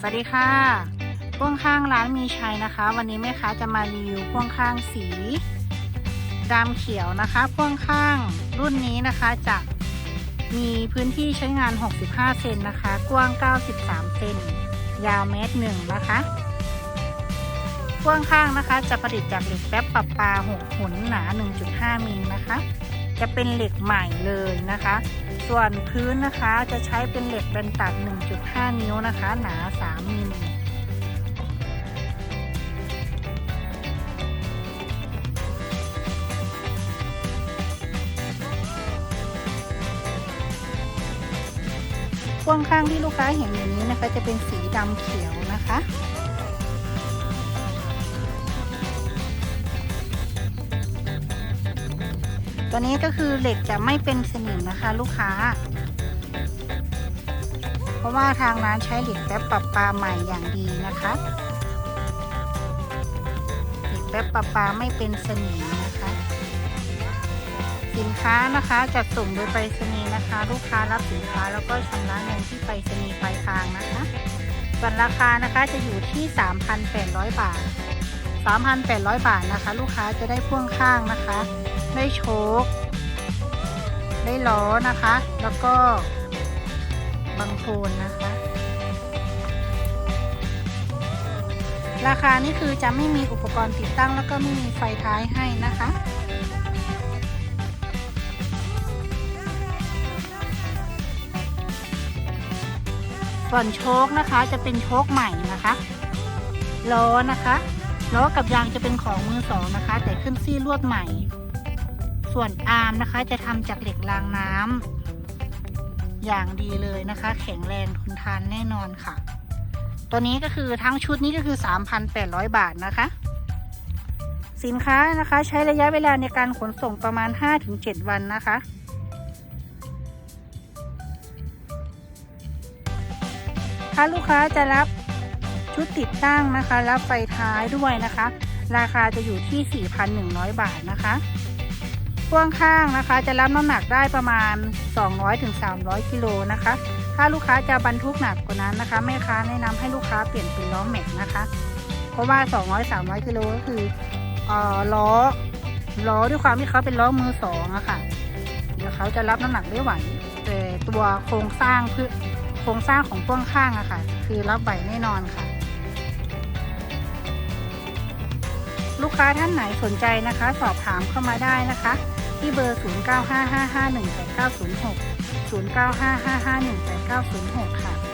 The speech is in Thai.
สวัสดีค่ะพ่วงข้างร้านมีชัยนะคะ วันนี้แม่ค้าจะมารีวิวพ่วงข้างสีดำเขียวนะคะ พ่วงข้างรุ่นนี้นะคะจะมีพื้นที่ใช้งาน 65 เซนนะคะ กว้าง 93 เซนยาวเมตรหนึ่งนะคะพ่วงข้างนะคะจะผลิตจากเหล็กแป๊บปรับปลา6หุนหนา 1.5 มิลนะคะ จะเป็นเหล็กใหม่เลยนะคะ ส่วนพื้นนะคะจะใช้เป็นเหล็กแบนตัด 1.5 นิ้วนะคะ หนา 3มิลพ่วงข้างที่ลูกค้าเห็นอยู่นี้นะคะ จะเป็นสีดำเขียวนะคะ ตัวนี้ก็คือเหล็กจะไม่เป็นสนิมนะคะ ลูกค้า เพราะว่าทางร้านใช้เหล็กแป๊บปรับปลาใหม่อย่างดีนะคะเหล็กแป๊บปรับปลาไม่เป็นสนิมนะคะ สินค้านะคะจัดส่งโดยไปรษณีย์นะคะ ลูกค้ารับสินค้าแล้วก็ชำระเงินที่ไปรษณีย์ปลายทางนะคะส่วนราคานะคะจะอยู่ที่ 3,800 บาท 3,800 บาทนะคะ ลูกค้าจะได้พ่วงข้างนะคะ ได้โชคได้ล้อนะคะ แล้วก็บังโคลนนะคะ ราคานี่คือจะไม่มีอุปกรณ์ติดตั้งแล้วก็ไม่มีไฟท้ายให้นะคะส่วนโชคนะคะจะเป็นโชคใหม่นะคะล้อนะคะ ล้อกับยางจะเป็นของมือสองนะคะ แต่ขึ้นซี่ลวดใหม่ ส่วนอาร์มนะคะจะทำจากเหล็กรางน้ำอย่างดีเลยนะคะ แข็งแรงทนทานแน่นอนค่ะ ตัวนี้ก็คือทั้งชุดนี้ก็คือ 3,800 บาทนะคะ สินค้านะคะใช้ระยะเวลาในการขนส่งประมาณ 5-7 วันนะคะถ้าลูกค้าจะรับ ชุดติดตั้งนะคะ รับไฟท้ายด้วยนะคะ ราคาจะอยู่ที่ 4,100 บาทนะคะพ่วงข้างนะคะ จะรับน้ำหนักได้ประมาณ 200-300กิโลนะคะ ถ้าลูกค้าจะบรรทุกหนักกว่านั้นนะคะแม่ค้าแนะนำให้ลูกค้าเปลี่ยนเป็นล้อแม็กนะคะ เพราะว่า 200-300กิโลก็คือเอ่อล้อล้อด้วยความที่เขาเป็นล้อมือสองอะค่ะ เดี๋ยวเขาจะรับน้ำหนักได้ไหวแต่ตัวโครงสร้างเพื่อโครงสร้างของพ่วงข้างอะค่ะ คือรับไหวแน่นอนค่ะ ลูกค้าท่านไหนสนใจนะคะ สอบถามเข้ามาได้นะคะ ที่เบอร์ 0955518906 0955518906 ค่ะ